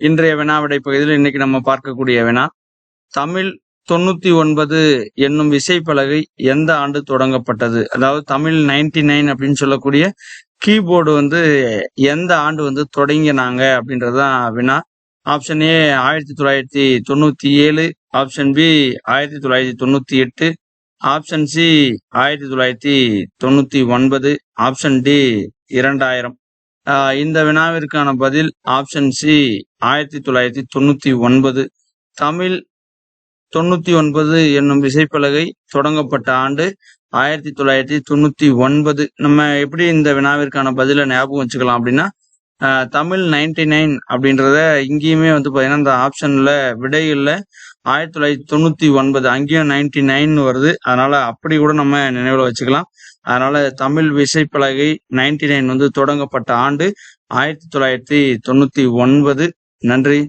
இன்றைய வினாவிடை பகுதியில் இன்னைக்கு நம்ம பார்க்கக்கூடிய வினா தமிழ் தொண்ணூத்தி ஒன்பது என்னும் விசைப்பலகை எந்த ஆண்டு தொடங்கப்பட்டது? அதாவது தமிழ் நைன்டி நைன் அப்படின்னு சொல்லக்கூடிய கீபோர்டு வந்து எந்த ஆண்டு வந்து தொடங்கினாங்க அப்படின்றதுதான் வினா. ஆப்ஷன் ஏ ஆயிரத்தி தொள்ளாயிரத்தி தொண்ணூத்தி ஏழு ஆப்ஷன் பி ஆயிரத்தி தொள்ளாயிரத்தி தொண்ணூத்தி எட்டு ஆப்ஷன் சி ஆயிரத்தி தொள்ளாயிரத்தி தொண்ணூத்தி ஒன்பது ஆப்ஷன் டி இரண்டாயிரம். இந்த வினாவிற்கான பதில் ஆப்ஷன் சி ஆயிரத்தி தொள்ளாயிரத்தி தொண்ணூத்தி ஒன்பது. தமிழ் தொண்ணூத்தி ஒன்பது என்னும் விசைப்பலகை தொடங்கப்பட்ட ஆண்டு ஆயிரத்தி தொள்ளாயிரத்தி தொண்ணூத்தி ஒன்பது. நம்ம எப்படி இந்த வினாவிற்கான பதில ஞாபகம் வச்சுக்கலாம் அப்படின்னா தமிழ் நைன்டி நைன் அப்படின்றத இங்கேயுமே வந்து பாத்தீங்கன்னா இந்த ஆப்ஷன்ல விடையில்ல ஆயிரத்தி தொள்ளாயிரத்தி தொண்ணூத்தி ஒன்பது அங்கேயும் நைன்டி நைன் வருது. அதனால அப்படி கூட நம்ம நினைவில் வச்சுக்கலாம். அதனால தமிழ் விசைப்பலகை நைன்டி நைன் வந்து தொடங்கப்பட்ட ஆண்டு ஆயிரத்தி தொள்ளாயிரத்தி தொண்ணூத்தி ஒன்பது. நன்றி.